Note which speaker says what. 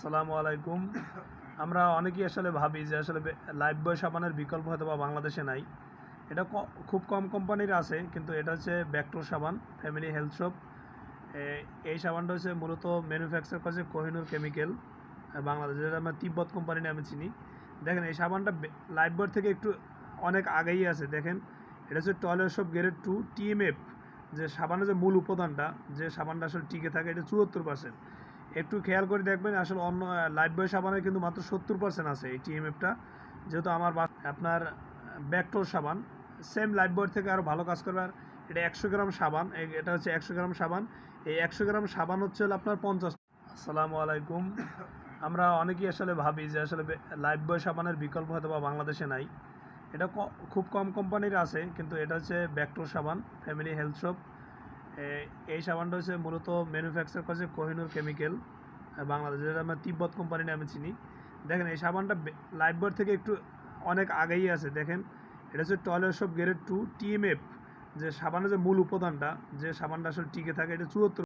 Speaker 1: আসসালামু আলাইকুম। আমরা অনেকেই আসলে ভাবি যে আসলে লাইফ বয় সাবানের বিকল্প হয়তো বা বাংলাদেশে নাই। এটা খুব কম কোম্পানির আছে, কিন্তু এটা হচ্ছে ব্যাকটোর সাবান ফ্যামিলি হেলথ শপ এই সাবানটা হচ্ছে মূলত ম্যানুফ্যাকচার করছে কোহিনুর কেমিক্যাল বাংলাদেশ। যেটা আমরা তিব্বত কোম্পানি নামে চিনি। দেখেন, এই সাবানটা লাইফ বয় থেকে একটু অনেক আগেই আছে, দেখেন। এটা হচ্ছে toilet soap grade two TMF যে সাবানের যে মূল উপাদানটা, যে সাবানটা আসলে টিকে থাকে, এটা চুয়াত্তর পার্সেন্ট একটু খেয়াল করে দেখবেন, আসলে অন্য লাইফ বয় সাবানের কিন্তু মাত্র সত্তর পার্সেন্ট আছে এই টিএমএফটা যেহেতু আমার আপনার ব্যাকটোর সাবান সেম লাইফ বয়ের থেকে আরও ভালো কাজ করবে। আর এটা একশো গ্রাম সাবান এটা হচ্ছে একশো গ্রাম সাবান। এই একশো গ্রাম সাবান হচ্ছে আপনার পঞ্চাশ। আসসালামু আলাইকুম। আমরা অনেকেই আসলে ভাবি যে আসলে লাইফ বয় সাবানের বিকল্প হয়তো বা বাংলাদেশে নাই। এটা খুব কম কোম্পানির আছে, কিন্তু এটা হচ্ছে ব্যাকটোর সাবান ফ্যামিলি হেলথ শপ এই সাবানটা হচ্ছে মূলত ম্যানুফ্যাকচার করছে কোহিনুর কেমিক্যাল বাংলাদেশ যেটা আমরা তিব্বত কোম্পানি নামে চিনি। দেখেন, এই সাবানটা লাইফ বয় থেকে একটু অনেক আগেই আছে, দেখেন। এটা হচ্ছে টয়লেট সব গ্রেড টু টিএমএফ যে সাবানের যে মূল উপাদানটা, যে সাবানটা আসলে টিকে থাকে, এটা চুয়াত্তর